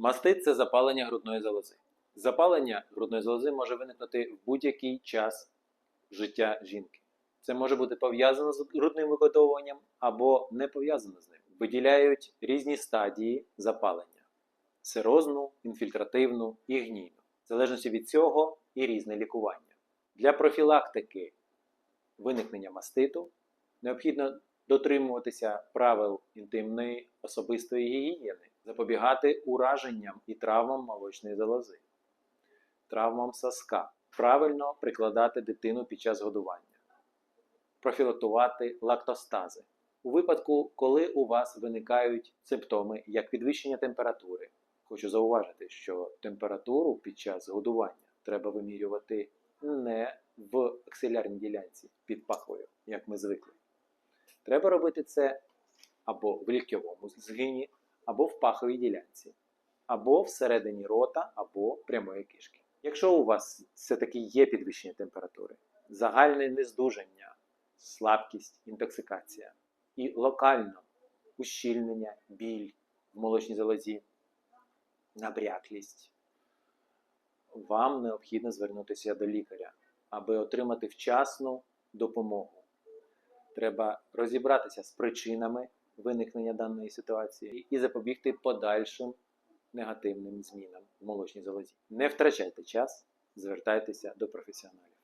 Мастит це запалення грудної залози. Запалення грудної залози може виникнути в будь-який час життя жінки. Це може бути пов'язано з грудним вигодовуванням або не пов'язано з ним. Виділяють різні стадії запалення: сирозну, інфільтративну і гнійну. В залежності від цього і різне лікування. Для профілактики виникнення маститу необхідно дотримуватися правил інтимної особистої гігієни, запобігати ураженням і травмам молочної залози, травмам соска, правильно прикладати дитину під час годування, профілактувати лактостази. У випадку, коли у вас виникають симптоми як підвищення температури, хочу зауважити, що температуру під час годування треба вимірювати не в аксилярній ділянці під пахвою, як ми звикли. Треба робити це або в ліктьовому згині, або в паховій ділянці, або всередині рота, або прямої кишки. Якщо у вас все-таки є підвищення температури, загальне нездужання, слабкість, інтоксикація і локально ущільнення, біль в молочній залозі, набряклість, вам необхідно звернутися до лікаря, аби отримати вчасну допомогу. Треба розібратися з причинами виникнення даної ситуації і запобігти подальшим негативним змінам в молочній залозі. Не втрачайте час, звертайтеся до професіоналів.